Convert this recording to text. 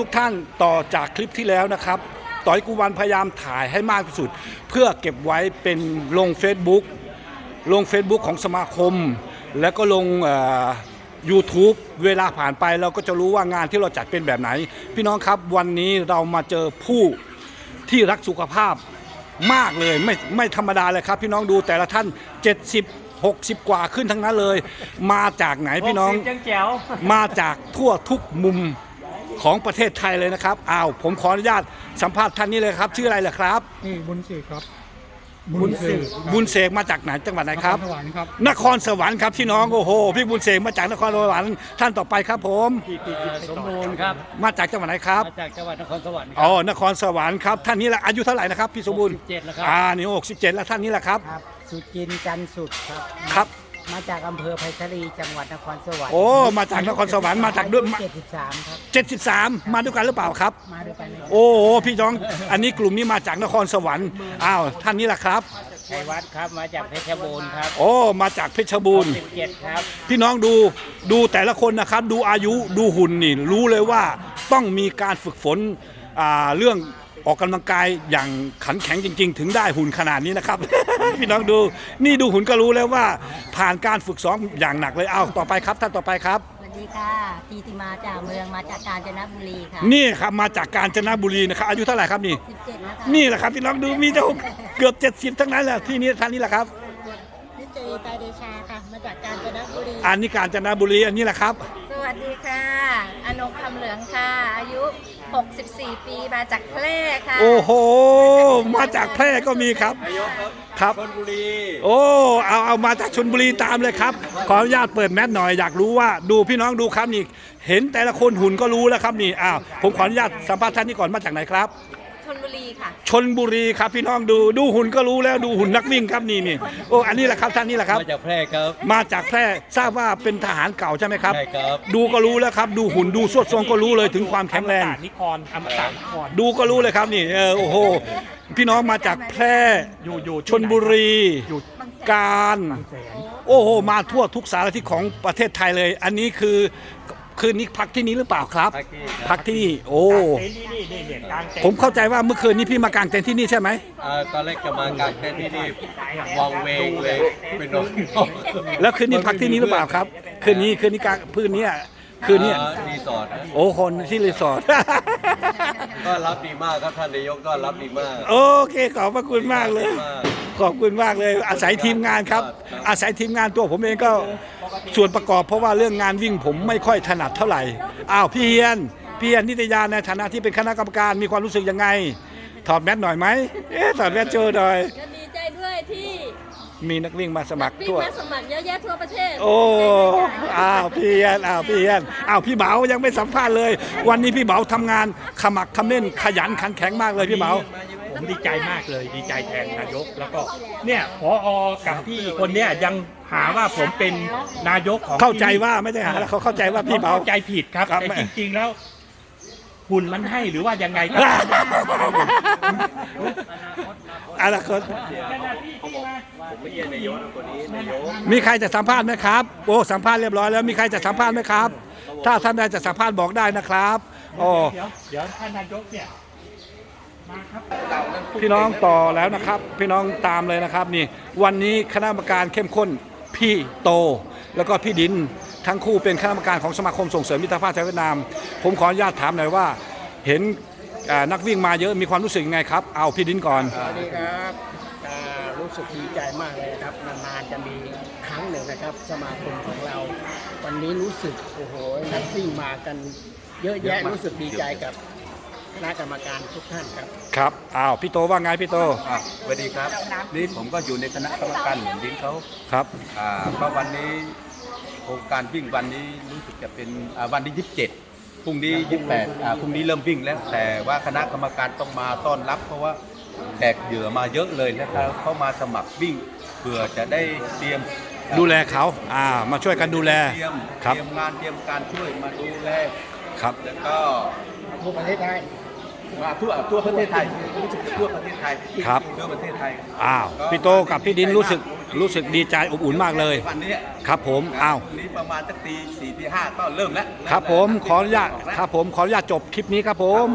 ทุกท่านต่อจากคลิปที่แล้วนะครับ ต่อยกุวันพยายามถ่ายให้มากที่สุด เพื่อเก็บไว้เป็นลง Facebook ลง Facebook ของสมาคม แล้วก็ลงเอ่อ YouTube เวลาผ่านไปเราก็จะรู้ว่างานที่เราจัดเป็นแบบไหน พี่น้องครับวันนี้เรามาเจอผู้ที่รักสุขภาพมากเลยไม่ไม่ธรรมดาเลยครับ พี่น้องดูแต่ละท่าน 70 60 กว่าขึ้นทั้งนั้นเลย มาจากไหนพี่น้องจังแจ๋ว มาจากทั่วทุกมุม ของประเทศไทยเลยนะครับอ้าวผมขออนุญาตสัมภาษณ์ท่านนี้เลยครับ ชื่ออะไรล่ะครับ นี่บุญสืบครับบุญเสกบุญเสกมาจากไหนจังหวัดไหนครับนสวรรค์ครับนครสวรรค์ครับพี่น้องโอ้โหพี่บุญเสกมาจากนครสวรรค์ท่านต่อไปครับผม สมบูรณ์ครับมาจากจังหวัดไหนครับ มาจากจังหวัดนครสวรรค์คอ๋รัอนครสวรรค์ครับท่านนี้แหละอายุเท่าไหร่นะครับพี่สมบูรณ์เจ็ดแล้วครับ อ่านี่หกสิบเจ็ดแล้วท่านนี้แหละครับ ครับ สุจินต์จันทร์สุดครับ ครับ มาจากอำเภอไผ่ทะลีจังหวัดนครสวรรค์โอ้มาจากนครสวรรค์มาจากด้วยเจ็ดสิบสามครับเจ็ดสิบสามมาด้วยกันหรือเปล่าครับ มาด้วยกันเลยโอ้โหพี่น้อง อันนี้กลุ่มนี้มาจากนครสวรรค์อ้าวท่านนี้แหละครับ ชัยวัฒน์ครับมาจากเพชรบูรณ์ครับโอ้มาจากเพชรบูรณ์สิบเจ็ดครับ พี่น้องดูดูแต่ละคนนะครับ ดูอายุดูหุ่นนี่รู้เลยว่าต้องมีการฝึกฝนอ่าเรื่องออกกำลังกายอย่างขันแข็งจริง ๆ ถึงได้หุ่นขนาดนี้นะครับ พี่น้องดู นี่ดูหุ่นก็รู้แล้วว่า ผ่านการฝึกซ้อมอย่างหนักเลย เอาต่อไปครับท่านต่อไปครับ สวัสดีค่ะทีติมาจากเมืองมาจากกาญจนบุรีค่ะนี่ครับมาจากกาญจนบุรีนะครับ อายุเท่าไหร่ครับนี่17นะคะนี่แหละครับพี่น้องดูมีเจ้าเกือบ 70 ทั้งนั้นแหละที่นี่ท่านนี้แหละครับ นิเจตาเดชาค่ะ มาจากกาญจนบุรี อันนี้กาญจนบุรีอันนี้แหละครับ สวัสดีค่ะ อนงคำเหลืองค่ะ อายุ 64 ปี มาจากแพร่ค่ะโอ้โห มาจากแพร่ก็มีครับครับ ชนบุรี โอ้เอาเอามาจากชนบุรีตามเลยครับ ขออนุญาตเปิดแมสหน่อยอยากรู้ว่าดูพี่น้องดูครับนี่ เห็นแต่ละคนหุ่นก็รู้แล้วครับนี่อ้าวผมขออนุญาตสัมภาษณ์ท่านนี้ก่อนมาจากไหนครับ ชนบุรีค่ะ ชนบุรีครับพี่น้องดูดูหุ่นก็รู้แล้วดูหุ่นนักวิ่งครับนี่นี่โอ้อันนี้แหละครับท่านนี้แหละครับ มาจากแพร่ครับ มาจากแพร่ทราบว่าเป็นทหารเก่าใช่ไหมครับ ใช่ครับ ดูก็รู้แล้วครับ ดูหุ่นดูสวดทรงก็รู้เลยถึงความแข็งแรง นิคอนอมตะนิคอนดูก็รู้เลยครับนี่เออโอ้โหพี่น้องมาจากแพร่อยู่อยู่ชนบุรีการโอ้โห มาทั่วทุกสารทิศของประเทศไทยเลย อันนี้คือ คืนนี้พักที่นี้หรือเปล่าครับ พักที่ครับพักที่นี่โอ้ เต็นท์นี่นี่นี่เนี่ยกลางเต็นท์ผมเข้าใจว่าเมื่อคืนนี้พี่มากางเต็นท์ที่นี่ใช่ไหมอ่าตอนแรกจะมากางเต็นท์ที่นี่วางเวงเลยเป็นนกแล้วคืนนี้พักที่นี่หรือเปล่าครับ คืนนี้คืนนี้กางคืนนี้คืนนี้อ่ารีสอร์ทนะโอ้คนที่รีสอร์ท ก็รับดีมากครับท่านนายกก็รับดีมาก โอเคขอบพระคุณมากเลยมากขอบคุณมากเลย อาศัยทีมงานครับครับอาศัยทีมงานตัวผมเองก็ ส่วนประกอบเพราะว่าเรื่องงานวิ่งผมไม่ค่อยถนัดเท่าไหร่อ้าวพี่เฮียนพี่เฮียนนิตยาในฐานะที่เป็นคณะกรรมการมีความรู้สึกยังไง ถอดแมสหน่อยไหมเอ๊ะถอดแมสโชว์หน่อย ก็ดีใจด้วยที่มีนักวิ่งมาสมัครวิ่งทั่ว มาสมัครเยอะแยะทั่วประเทศโอ้ อ้าวพี่เฮียนอ้าวพี่เฮียนอ้าวพี่เหมายังไม่สัมภาษณ์เลย วันนี้พี่เหมาทำงานขมักเขม้นขยันขันแข็งมากเลยพี่เหมา ผมดีใจมากเลยดีใจแทนนายก แล้วก็เนี่ยพออกับพี่คนเนี้ยยังหาว่าผมเป็นนายกของเข้าใจที่นี่ว่าไม่ได้หาแล้วเขาเข้าใจว่าพี่เหมาเข้าใจผิดครับครับ แต่จริงๆแล้วหุ่นมันให้หรือว่ายังไงก็อนาคตผมไม่ใช่นายกนะคนนี้นายกมีใครจะสัมภาษณ์ไหมครับโอ้สัมภาษณ์เรียบร้อยแล้วมีใครจะสัมภาษณ์ไหมครับ ถ้าท่านใดจะสัมภาษณ์บอกได้นะครับโอ้ เดี๋ยวเดี๋ยวท่านนายกเนี่ยมาครับ พี่น้องต่อแล้วนะครับ พี่น้องตามเลยนะครับนี่ วันนี้คณะกรรมการเข้มข้นพี่โต แล้วก็พี่ดินทั้งคู่เป็นคณะกรรมการของสมาคมส่งเสริมมิตรภาพชาวเวียดนาม ผมขออนุญาตถามหน่อยว่า เห็นอ่านักวิ่งมาเยอะมีความรู้สึกยังไงครับ เอาพี่ดินก่อนสวัสดีครับอ่ารู้สึกดีใจมากเลยครับนานๆจะมีครั้งหนึ่งนะครับ สมาคมของเรา วันนี้รู้สึกโอ้โหนักวิ่งมากันเยอะแยะรู้สึกดีใจกับ คณะกรรมการทุกท่านครับ ครับ อ้าว พี่โตว่าไงพี่โต อะสวัสดีครับ นี่ผมก็อยู่ในคณะกรรมการเหมือนดิ้งเขาครับ อ่าก็วันนี้โครงการวิ่งวันนี้รู้สึกจะเป็นอ่าวันที่27พรุ่งนี้28อ่าพรุ่งนี้เริ่มวิ่งแล้ว แต่ว่าคณะกรรมการต้องมาต้อนรับ เพราะว่าแขกเหยื่อมาเยอะเลยนะครับเขามาสมัครวิ่งเพื่อจะได้เตรียม ดูแลเขา อ่า มาช่วยกันดูแล เตรียมครับ เตรียมงานเตรียมการช่วยมาดูแลครับ แล้วก็ทั่วประเทศไทย มาทั่วทั่วประเทศไทยรู้สึกจะทั่วประเทศไทยครับ ทั่วประเทศไทยอ้าวพี่โตกับพี่ดินรู้สึกรู้สึกดีใจอบอุ่นมากเลย วันนี้ครับผมอ้าวพรุ่งนี้ประมาณสักตีสี่ตีห้าก็เริ่มแล้วครับผมขออนุญาตกแล้วครับผมขออนุญาตจบคลิปนี้ครับผม